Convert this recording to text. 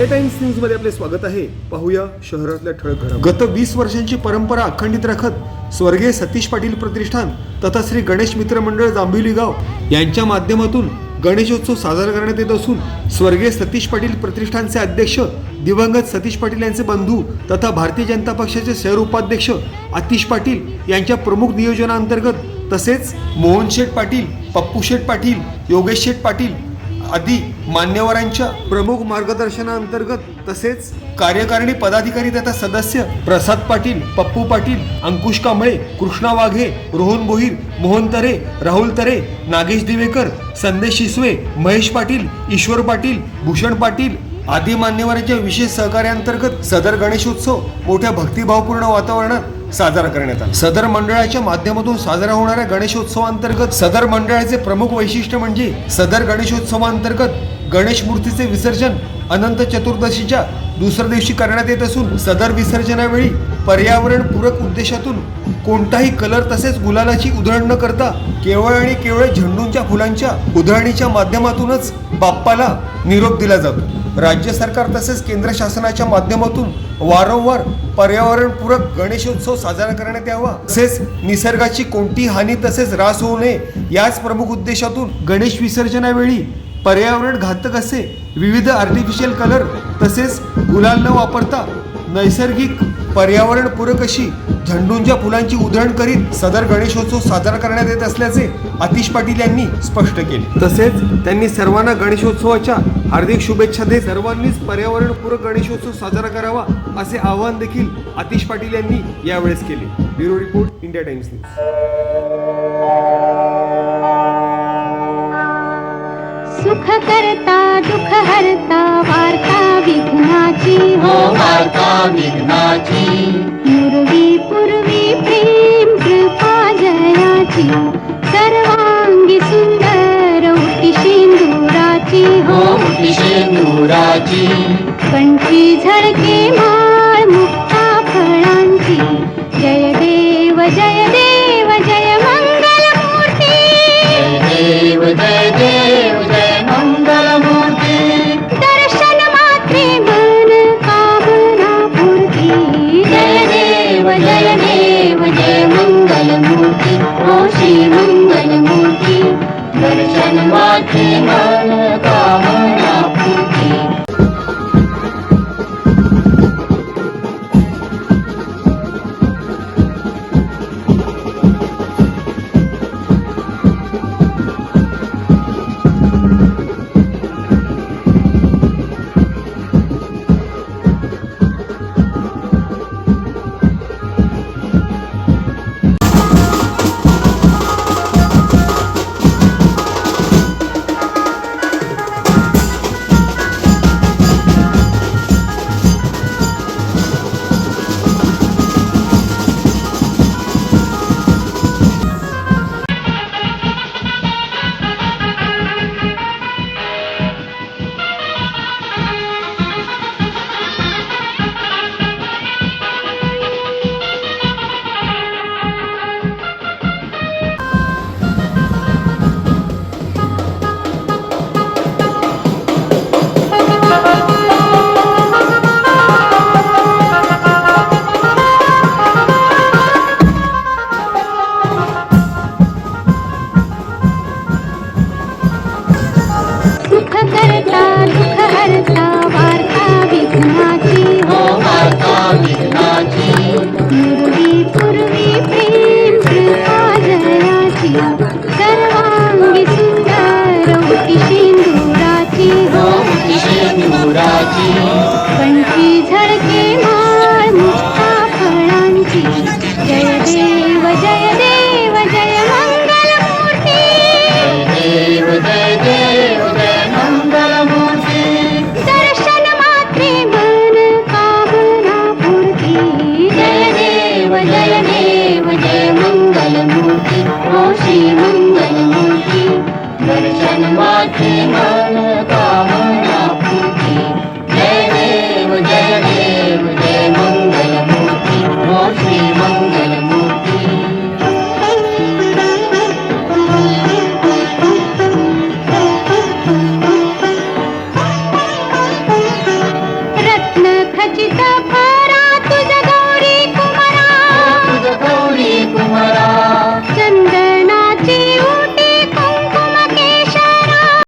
Times न्यूजमध्ये आपले स्वागत आहे. पाहूया शहरातल्या ठळक गत वीस वर्षांची परंपरा अखंडित राखत स्वर्गीय सतीश पाटील प्रतिष्ठान तथा श्री गणेश मित्र मंडळ जांभिवली गाव यांच्या माध्यमातून गणेशोत्सव साजरा करण्यात येत असून स्वर्गीय सतीश पाटील प्रतिष्ठानचे अध्यक्ष दिवंगत सतीश पाटील यांचे बंधू तथा भारतीय जनता पक्षाचे शहर उपाध्यक्ष आतिश पाटील यांच्या प्रमुख नियोजनाअंतर्गत तसेच मोहन शेठ पाटील पप्पू शेठ पाटील योगेश शेठ पाटील आदी मान्यवरांच्या प्रमुख मार्गदर्शनाअंतर्गत तसेच कार्यकारिणी पदाधिकारी तथा सदस्य प्रसाद पाटील पप्पू पाटील अंकुश कांबळे कृष्णा वाघे रोहन बोहीर मोहन तरे राहुल तरे नागेश दिवेकर संदेश शिसवे महेश पाटील ईश्वर पाटील भूषण पाटील आदी मान्यवरांच्या विशेष सहकार्याअंतर्गत सदर गणेशोत्सव मोठ्या भक्तिभावपूर्ण वातावरणात साजरा करण्यात आला. सदर मंडळाच्या माध्यमातून साजरा होणाऱ्या गणेशोत्सवांतर्गत सदर मंडळाचे प्रमुख वैशिष्ट्य म्हणजे सदर गणेशोत्सवांतर्गत गणेश मूर्तीचे विसर्जन अनंत चतुर्दशीच्या दुसऱ्या दिवशी करण्यात येत असून सदर विसर्जनावेळी पर्यावरण पूरक उद्देशातून कोणताही कलर तसेच गुलालाची उधळण न करता केवळ आणि केवळ झेंडूंच्या फुलांच्या उधळणीच्या माध्यमातूनच बाप्पाला निरोप दिला जातो. राज्य सरकार तसेच केंद्र शासनाच्या माध्यमातून वारंवार पर्यावरणपूरक गणेशोत्सव साजरा करण्यात यावा. तसेच निसर्गाची कोणती हानी तसेच ऱ्हास होऊ नये याच प्रमुख उद्देशातून गणेश विसर्जनावेळी पर्यावरण घातक असे विविध आर्टिफिशियल कलर तसेच गुलाल न वापरता नैसर्गिक पर्यावरणपूरक अशी झंडूंच्या फुलांची उधळण करीत सदर गणेशोत्सव साजरा करण्यात येत असल्याचे आतिश पाटील यांनी स्पष्ट केले. तसेच त्यांनी सर्वांना गणेशोत्सवाच्या हार्दिक शुभेच्छा देत सर्वांनीच पर्यावरणपूरक गणेशोत्सव साजरा करावा असे आवाहन देखील आतिश पाटील यांनी यावेळेस केले. Bureau report India Times News. सुख करता दुख हरता वार्ता विघ्नाची हो वार्ता विघ्नाची पूर्वी पूर्वी प्रेम कृपा जयाची. सर्वांगी सुंदर उटी सिंदुराची हो मुठी शेंदुराची. कंठी झळके माळ मुक्ता पूर्ती जय देव जय देव जय मंगलमूर्ती ओ श्री मंगलमूर्ती कंठी झळके माळ मुक्ता फळांची. जय देव जय देव जय मंगल मूर्ती देव जय देव जय दर्शन मात्रे मन कामना पूर्ती. जय देव जय देव जय ओ श्री दर्शन मन